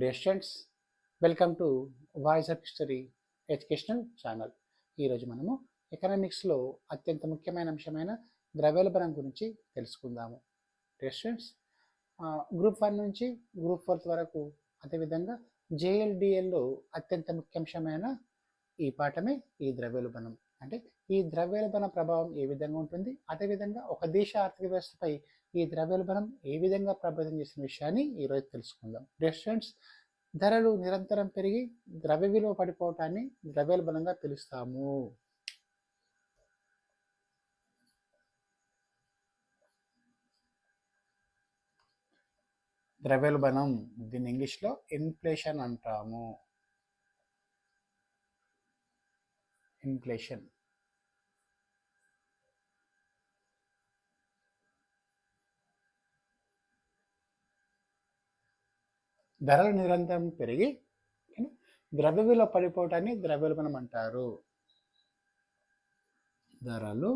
Dear students welcome to voice of history educational channel ఈరోజు మనము ఎకనామిక్స్లో అత్యంత ముఖ్యమైన అంశమైన ద్రవ్యోల్బణం గురించి తెలుసుకుందాము. డియర్ స్టూడెంట్స్ గ్రూప్ వన్ నుంచి గ్రూప్ ఫోర్త్ వరకు అదేవిధంగా జేఎల్డిఎల్లో అత్యంత ముఖ్యాంశమైన ఈ పాఠమే ఈ ద్రవ్యోల్బణం. అంటే ఈ ద్రవ్యోల్బణ ప్రభావం ఏ విధంగా ఉంటుంది? అదేవిధంగా ఒక దేశ ఆర్థిక వ్యవస్థపై ఈ ద్రవ్యోల్బణం ఏ విధంగా ప్రభావితం చేసిన విషయాన్ని ఈరోజు తెలుసుకుందాం. రెస్టారెంట్స్ ధరలు నిరంతరం పెరిగి ద్రవ్య విలువ పడిపోవటాన్ని ద్రవ్యోల్బణంగా పిలుస్తాము. ద్రవ్యోల్బణం దీన్ని ఇంగ్లీష్లో ఇన్ఫ్లేషన్ అంటాము. ఇన్ఫ్లేషన్ ధరలు నిరంతరం పెరిగి ద్రవ్య విలువ పడిపోవటాన్ని ద్రవ్యోల్బణం అంటారు. ధరలు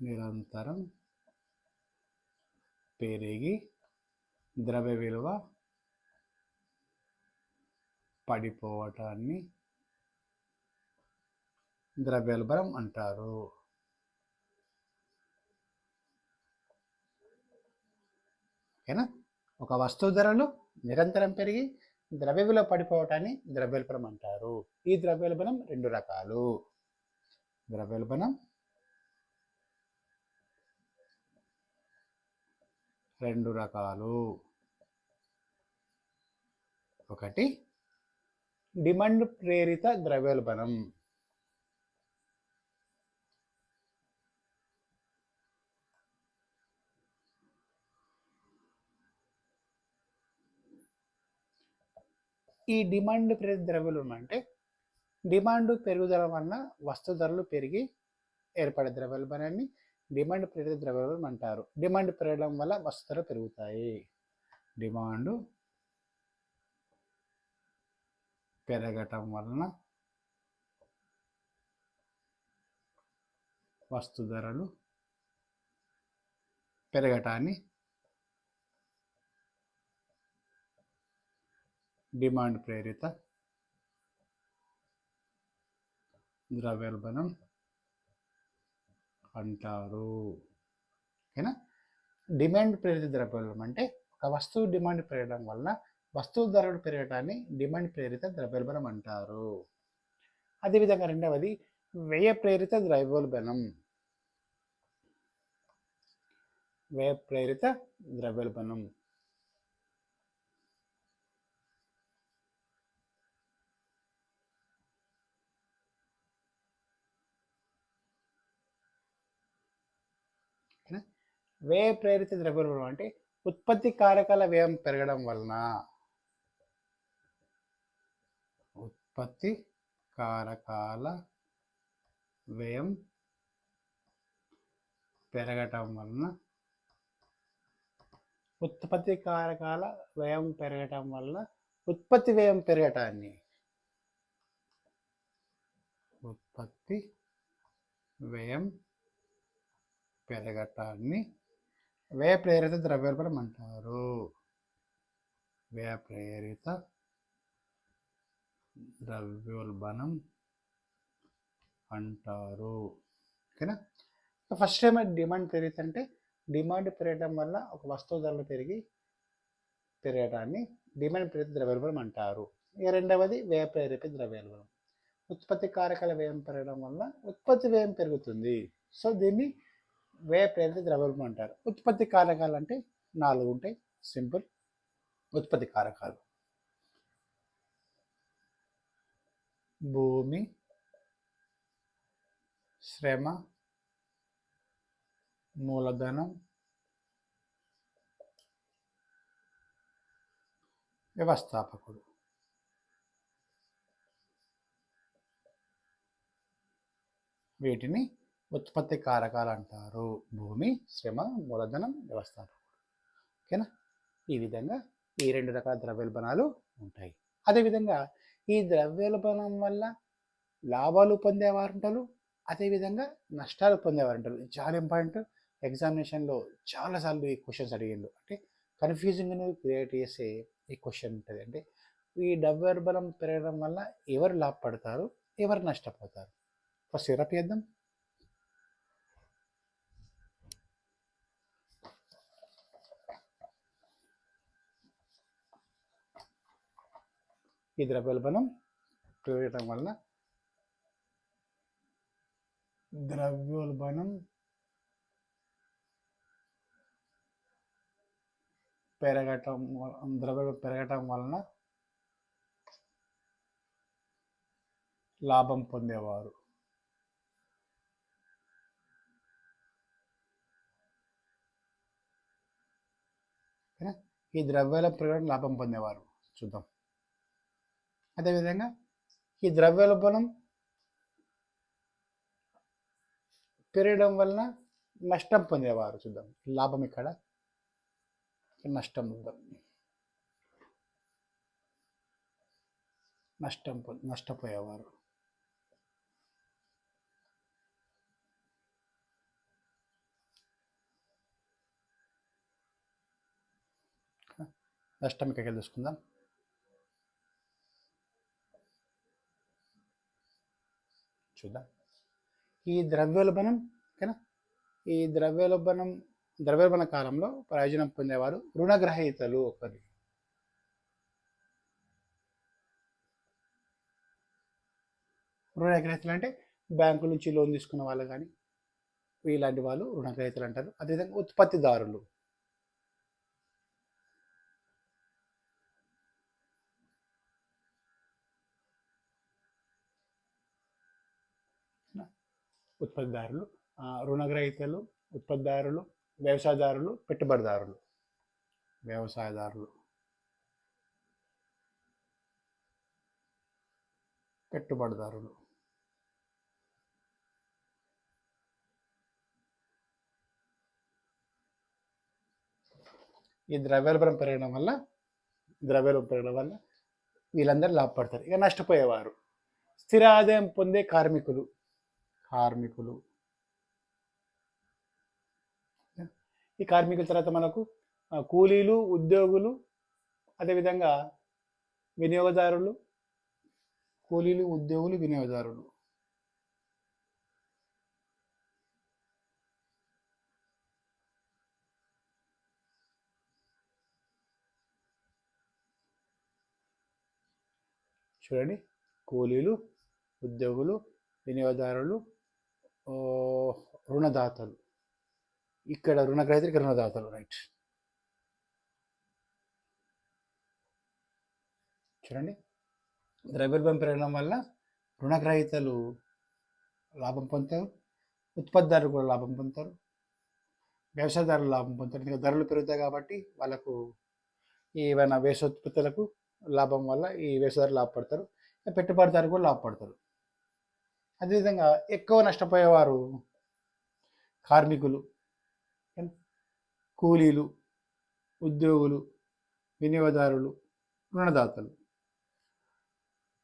నిరంతరం పెరిగి ద్రవ్య విలువ పడిపోవటాన్ని ద్రవ్యోల్బణం అంటారు. ఓకేనా? ఒక వస్తువు ధరలు నిరంతరం పెరిగి ద్రవ్య విలువ పడిపోవటాన్ని ద్రవ్యోల్బణం అంటారు. ఈ ద్రవ్యోల్బణం రెండు రకాలు. ద్రవ్యోల్బణం రెండు రకాలు. ఒకటి డిమాండ్ ప్రేరిత ద్రవ్యోల్బణం. ఈ డిమాండ్ ప్రేరిత ద్రవ్యలు అంటే డిమాండ్ పెరుగుదల వలన వస్తు ధరలు పెరిగి ఏర్పడే ద్రవ్యోల్బణాన్ని డిమాండ్ ప్రేరిత ద్రవ్యోల్బణం అంటారు. డిమాండ్ పెరగడం వల్ల వస్తు ధరలు పెరుగుతాయి. డిమాండ్ పెరగటం వలన వస్తు ధరలు పెరగటాన్ని డిమాండ్ ప్రేరిత ద్రవ్యోల్బణం అంటారు. ఓకేనా? డిమాండ్ ప్రేరిత ద్రవ్యోల్బణం అంటే ఒక వస్తువు డిమాండ్ పెరగడం వలన వస్తువు ధరలు పెరగటాన్ని డిమాండ్ ప్రేరిత ద్రవ్యోల్బణం అంటారు. అదేవిధంగా రెండవది వ్యయ ప్రేరిత ద్రవ్యోల్బణం. వ్యయ ప్రేరిత ద్రవ్యోల్బణం. వ్యయ ప్రేరిత ద్రవ్యోల్బణం అంటే ఉత్పత్తి కారకాల వ్యయం పెరగడం వలన ఉత్పత్తి కారకాల వ్యయం పెరగటం వలన ఉత్పత్తి కారకాల వ్యయం పెరగటం వలన ఉత్పత్తి వ్యయం పెరగటాన్ని ఉత్పత్తి వ్యయం పెరగటాన్ని వ్యయ ప్రేరిత ద్రవ్యోల్బణం అంటారు వ్యయ ప్రేరిత ద్రవ్యోల్బణం అంటారు. ఓకేనా? ఫస్ట్ టైం డిమాండ్ పెరిగితే అంటే డిమాండ్ పెరగడం వల్ల ఒక వస్తువు ధరలు పెరిగి పెరగడాన్ని డిమాండ్ ప్రేరిత ద్రవ్యోల్బణం అంటారు. ఇక రెండవది వ్యయ ప్రేరిత ద్రవ్యోల్బణం. ఉత్పత్తి కారకాల వ్యయం పెరగడం వల్ల ఉత్పత్తి వ్యయం పెరుగుతుంది. సో దీన్ని వ్యయ ప్రేరిత ద్రవ్యోల్బణం అంటారు. ఉత్పత్తి కారకాలు అంటే నాలుగు ఉంటాయి. సింపుల్ ఉత్పత్తి కారకాలు. భూమి శ్రమ మూలధనం వ్యవస్థాపకుడు. వీటిని ఉత్పత్తి కారకాలు అంటారు భూమి శ్రమ మూలధనం వ్యవస్థాపకుడు. ఓకేనా? ఈ విధంగా ఈ రెండు రకాల ద్రవ్యోల్బణాలు ఉంటాయి. అదేవిధంగా ఈ ద్రవ్యోల్బణం వల్ల లాభాలు పొందేవారు ఉంటారు అదేవిధంగా నష్టాలు పొందేవారు ఉంటారు చాలా ఇంపార్టెంట్. ఎగ్జామినేషన్లో చాలాసార్లు ఈ క్వశ్చన్స్ అడిగిండు. అంటే కన్ఫ్యూజింగ్ను క్రియేట్ చేసే ఈ క్వశ్చన్ ఉంటుంది. అంటే ఈ ద్రవ్యోల్బణం పెరగడం వల్ల ఎవరు లాభపడతారు? ఎవరు నష్టపోతారు? ఫస్ట్ సిరప్ చేద్దాం. ఈ ద్రవ్యోల్బణం పెరగటం వలన ద్రవ్యోల్బణం పెరగటం వ- ద్రవ్య పెరగటం వలన లాభం పొందేవారు. ఈ ద్రవ్యాల ప్రకారం లాభం పొందేవారు. చూద్దాం. అదేవిధంగా ఈ ద్రవ్యోల్బణం పెరగడం వలన నష్టం పొందేవారు చూద్దాం. లాభం ఇక్కడ నష్టం చూద్దాం నష్టం పొ- నష్టపోయేవారు. నష్టం ఇక్కడికి వెళ్ళి చూసుకుందాం. చూద్దాం. ఈ ద్రవ్యోల్బణం ఓకేనా? ఈ ద్రవ్యోల్బణం ద్రవ్యోల్బణ కాలంలో ప్రయోజనం పొందేవారు రుణగ్రహీతలు ఒకరు. రుణగ్రహీతలు అంటే బ్యాంకు నుంచి లోన్ తీసుకున్న వాళ్ళు కానీ ఇలాంటి వాళ్ళు రుణగ్రహీతలు అంటారు. అదేవిధంగా ఉత్పత్తిదారులు. ఉత్పత్తిదారులు రుణగ్రహీతలు ఉత్పత్తిదారులు వ్యవసాయదారులు పెట్టుబడిదారులు. వ్యవసాయదారులు. పెట్టుబడిదారులు. ఈ ద్రవ్యోల్బణం పెరగడం వల్ల ద్రవ్యోల్బణం పెరగడం వల్ల వీళ్ళందరూ లాభపడతారు. ఇక నష్టపోయేవారు. స్థిర ఆదాయం పొందే కార్మికులు. కార్మికులు. ఈ కార్మికుల తర్వాత మనకు కూలీలు ఉద్యోగులు అదేవిధంగా వినియోగదారులు కూలీలు ఉద్యోగులు వినియోగదారులు. చూడండి కూలీలు ఉద్యోగులు వినియోగదారులు రుణదాతలు. ఇక్కడ రుణగ్రహీతలకి రుణదాతలు రైట్. చూడండి. ద్రవ్యోల్బం పెరగడం వల్ల రుణగ్రహీతలు లాభం పొందుతారు. ఉత్పత్తిదారులు కూడా లాభం పొందుతారు. వ్యవసాయదారులు లాభం పొందుతారు. ఇంకా ధరలు పెరుగుతాయి కాబట్టి వాళ్ళకు ఏమైనా వేసోత్పత్తులకు లాభం వల్ల ఈ వ్యవసాయదారులు లాభపడతారు. పెట్టుబడిదారు కూడా లాభపడతారు. అదేవిధంగా ఎక్కువ నష్టపోయేవారు కార్మికులు కూలీలు ఉద్యోగులు వినియోగదారులు రుణదాతలు.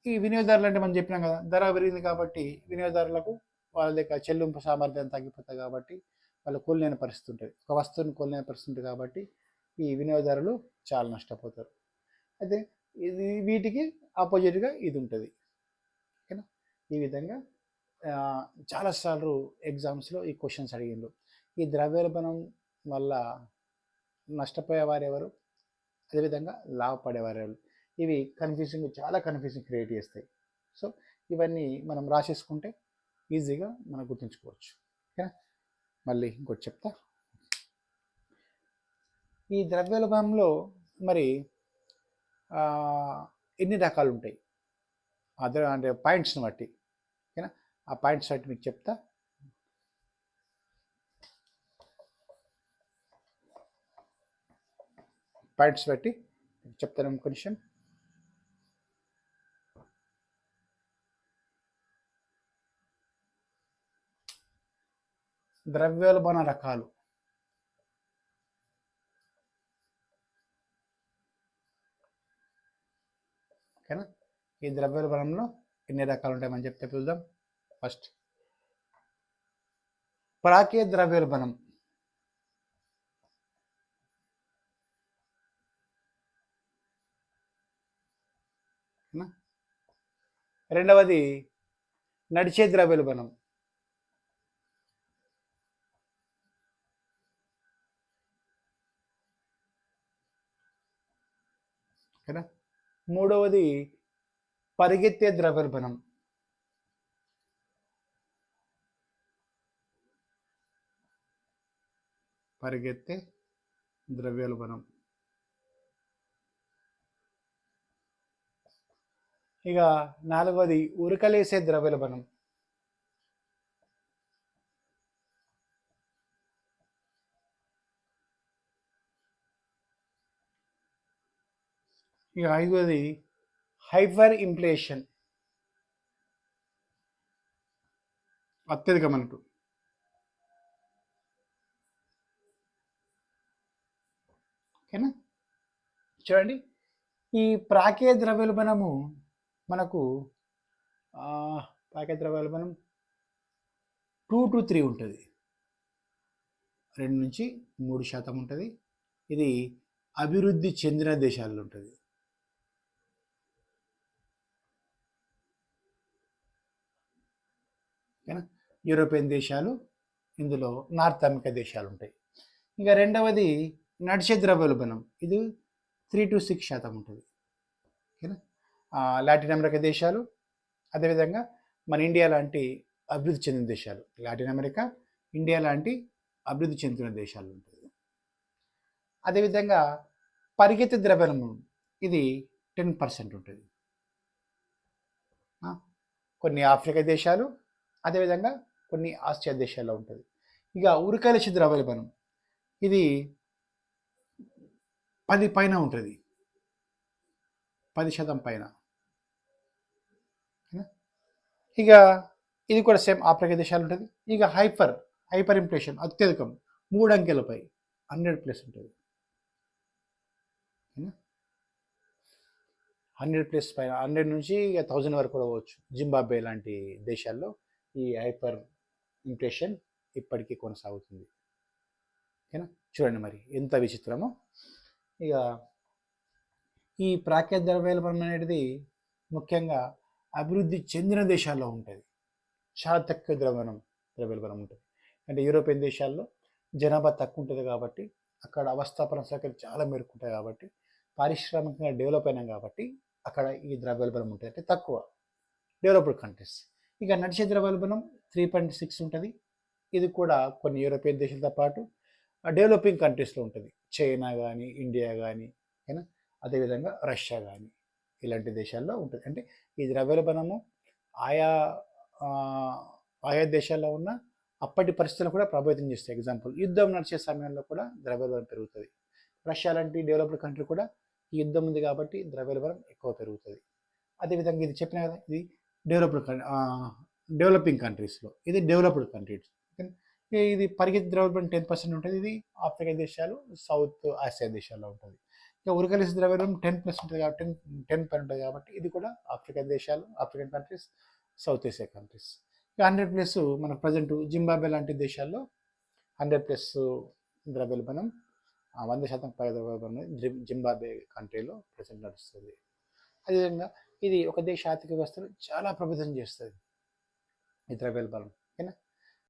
ఈ వినియోగదారులు అంటే మనం చెప్పినాం కదా ధర పెరిగింది కాబట్టి వినియోగదారులకు వాళ్ళ యొక్క చెల్లింపు సామర్థ్యం తగ్గిపోతుంది కాబట్టి వాళ్ళు కోల్లేని పరిస్థితి ఉంటుంది. ఒక వస్తువుని కోల్లేని పరిస్థితి ఉంటుంది కాబట్టి ఈ వినియోగదారులు చాలా నష్టపోతారు. అయితే ఇది వీటికి ఆపోజిట్గా ఇది ఉంటుంది. ఓకేనా? ఈ విధంగా చాలాసార్లు ఎగ్జామ్స్లో ఈ క్వశ్చన్స్ అడిగిండ్రు. ఈ ద్రవ్యోల్బణం వల్ల నష్టపోయేవారు ఎవరు అదేవిధంగా లాభపడేవారు ఎవరు ఇవి కన్ఫ్యూజింగ్ చాలా కన్ఫ్యూజింగ్ క్రియేట్ చేస్తాయి. సో ఇవన్నీ మనం రాసేసుకుంటే ఈజీగా మనం గుర్తుంచుకోవచ్చు. ఓకేనా? మళ్ళీ ఇంకోటి చెప్తా. ఈ ద్రవ్యోల్బణంలో మరి ఎన్ని రకాలు ఉంటాయి అదే అంటే పాయింట్స్ని బట్టి. ఆ పాయింట్స్ బట్టి మీకు చెప్తా. పాయింట్స్ బట్టి చెప్తాను ఇంకో నిమిషం. ద్రవ్యోల్బణ రకాలు ఓకేనా? ఈ ద్రవ్యోల్బణంలో ఎన్ని రకాలు ఉంటాయని చెప్తే చూద్దాం. ఫస్ట్. ప్రాకే ద్రవ్యర్బణం రెండవది నడిచే ద్రవ్యోల్బణం. కదా మూడవది పరిగెత్తే ద్రవ్యోల్బణం. పరిగెత్తే ద్రవ్యోల్బణం ఇక నాలుగవది ఉరకలేసే ద్రవ్యోల్బణం ఇక ఐదవది హైపర్ ఇన్ఫ్లేషన్. అత్యధికమంటూ ఓకేనా చూడండి. ఈ ప్రాకే ద్రవ్యోల్బణము మనకు ప్రాకే ద్రవ్యోల్బణం టూ టు త్రీ ఉంటుంది. రెండు నుంచి మూడు శాతం ఉంటుంది. ఇది అభివృద్ధి చెందిన దేశాల్లో ఉంటుంది. ఓకేనా? యూరోపియన్ దేశాలు ఇందులో నార్త్ అమెరికా దేశాలు ఉంటాయి. ఇంకా రెండవది నడిచే ద్రవ్యోల్బణం. ఇది త్రీ టు సిక్స్ శాతం ఉంటుంది. ఓకేనా? లాటిన్ అమెరికా దేశాలు అదేవిధంగా మన ఇండియా లాంటి అభివృద్ధి చెందిన దేశాలు. లాటిన్ అమెరికా ఇండియా లాంటి అభివృద్ధి చెందుతున్న దేశాలు ఉంటుంది. అదేవిధంగా పరిగెత్తి ద్రవ్యోల్బణం ఇది టెన్ పర్సెంట్ ఉంటుంది. కొన్ని ఆఫ్రికా దేశాలు అదేవిధంగా కొన్ని ఆసియా దేశాల్లో ఉంటుంది. ఇక ఉరకలిసి ద్రవ్యోల్బణం ఇది పది పైన ఉంటుంది. పది శాతం పైన. ఇక ఇది కూడా సేమ్ ఆఫ్రికా దేశాలు ఉంటుంది. ఇక హైపర్ హైపర్ ఇన్ఫ్లేషన్ అత్యధికం మూడు అంకెలపై హండ్రెడ్ ప్లస్ ఉంటుంది. హండ్రెడ్ ప్లస్ పైన హండ్రెడ్ నుంచి ఇక థౌజండ్ వరకు కూడా పోవచ్చు. జింబాబే లాంటి దేశాల్లో ఈ హైపర్ ఇన్ఫ్లేషన్ ఇప్పటికీ కొనసాగుతుంది. ఓకేనా చూడండి మరి ఎంత విచిత్రమో. ఇక ఈ ప్రాక్య ద్రవ్యోల్బణం అనేది ముఖ్యంగా అభివృద్ధి చెందిన దేశాల్లో ఉంటుంది. చాలా తక్కువ ద్రవ్యనం ద్రవ్యోల్బణం ఉంటుంది. అంటే యూరోపియన్ దేశాల్లో జనాభా తక్కువ ఉంటుంది కాబట్టి అక్కడ అవస్థాపన సౌకర్యాలు చాలా మేరకు కాబట్టి పారిశ్రామికంగా డెవలప్ అయినాం కాబట్టి అక్కడ ఈ ద్రవ్యోల్బణం ఉంటుంది. అంటే తక్కువ డెవలప్డ్ కంట్రీస్. ఇక నడిచే ద్రవ్యోల్బణం త్రీ పాయింట్ సిక్స్ ఉంటుంది. ఇది కూడా కొన్ని యూరోపియన్ దేశాలతో పాటు డెవలపింగ్ కంట్రీస్లో ఉంటుంది. చైనా కానీ ఇండియా కానీ ఏనా అదేవిధంగా రష్యా కానీ ఇలాంటి దేశాల్లో ఉంటుంది. అంటే ఈ ద్రవ్యోల్బణము ఆయా ఆయా దేశాల్లో ఉన్న అప్పటి పరిస్థితులు కూడా ప్రభావితం చేస్తాయి. ఎగ్జాంపుల్ యుద్ధం నడిచే సమయంలో కూడా ద్రవ్యోల్బణం పెరుగుతుంది. రష్యా లాంటి డెవలప్డ్ కంట్రీ కూడా ఈ యుద్ధం ఉంది కాబట్టి ద్రవ్యోల్బణం ఎక్కువ పెరుగుతుంది. అదేవిధంగా ఇది చెప్పిన కదా ఇది డెవలప్డ్ డెవలపింగ్ కంట్రీస్లో ఇది డెవలప్డ్ కంట్రీస్ ఇది పరిగెత్తి ద్రవ్యోల్బణం టెన్ పర్సెంట్ ఉంటుంది. ఇది ఆఫ్రికా దేశాలు సౌత్ ఆసియా దేశాల్లో ఉంటుంది. ఇక ఉరకలిసి ద్రవ్యోల్బణం టెన్ ప్లస్ ఉంటుంది కాబట్టి టెన్ టెన్ పైన ఉంటుంది కాబట్టి ఇది కూడా ఆఫ్రికా దేశాలు African countries South Asia countries ఇక హండ్రెడ్ ప్లస్ మన ప్రజెంట్ జింబాబే లాంటి దేశాల్లో హండ్రెడ్ ప్లస్ ద్రవ్యోల్బణం ఆ, వంద శాతం పై ద్రవ్యోల్బణం జింబాబే కంట్రీలో ప్రజెంట్ నడుస్తుంది. అదేవిధంగా ఇది ఒక దేశ ఆర్థిక వ్యవస్థను చాలా ప్రభావితం చేస్తుంది ఈ ద్రవ్యోల్బణం.